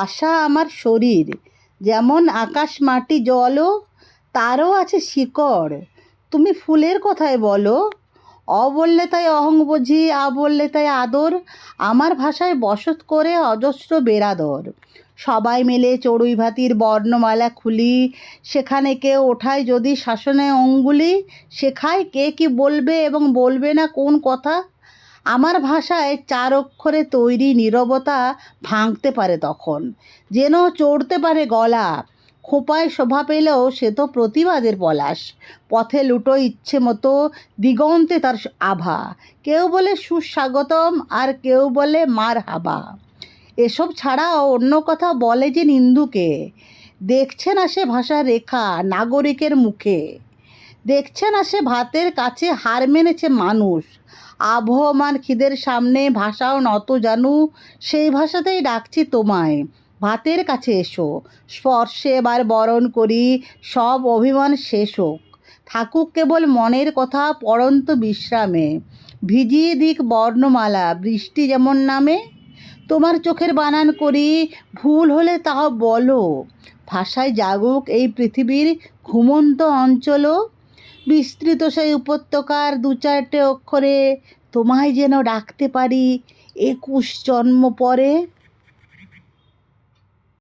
আশা আমার শরীর। যেমন আকাশ মাটি জলও, তারও আছে শিকড়। তুমি ফুলের কথায় বলো। অ বললে তাই অহং বুঝি, আ বললে তাই আদর। আমার ভাষায় বসত করে অজস্র বেরাদর সবাই মিলে চড়ুই ভাতির বর্ণমালা খুলি। সেখানে কেউ ওঠায় যদি শাসনে অঙ্গুলি, শেখায় কে কি বলবে এবং বলবে না কোন কথা? আমার ভাষায় চার অক্ষরে তৈরি নীরবতা ভাঙতে পারে তখন। যেন চড়তে পারে গলা। খোপায় শোভা পেলেও সে তো প্রতিবাদের পলাশ। পথে লুটো ইচ্ছে মতো দিগন্তে তার আভা। কেউ বলে সুস্বাগতম আর কেউ বলে মার হাবা। এসব ছাড়াও অন্য কথা বলে যে নিন্দুকে। দেখছে না সে ভাষার রেখা নাগরিকের মুখে। দেখছে না সে ভাতের কাছে হার মেনেছে মানুষ। আবহমান খিদের সামনে ভাষাও নত জানু, সেই ভাষাতেই ডাকছি তোমায়। ভাতের কাছে এসো, স্পর্শে এবার বরণ করি, সব অভিমান শেষ হোক। থাকুক কেবল মনের কথা পড়ন্ত বিশ্রামে। ভিজিয়ে দিক বর্ণমালা, বৃষ্টি যেমন নামে। তোমার চোখের বানান করি, ভুল হলে তাও বলো। ভাষায় জাগুক এই পৃথিবীর ঘুমন্ত অঞ্চলও। বিস্তৃত সেই উপত্যকার দু চারটে অক্ষরে তোমায় যেন ডাকতে পারি। একুশ জন্ম পরে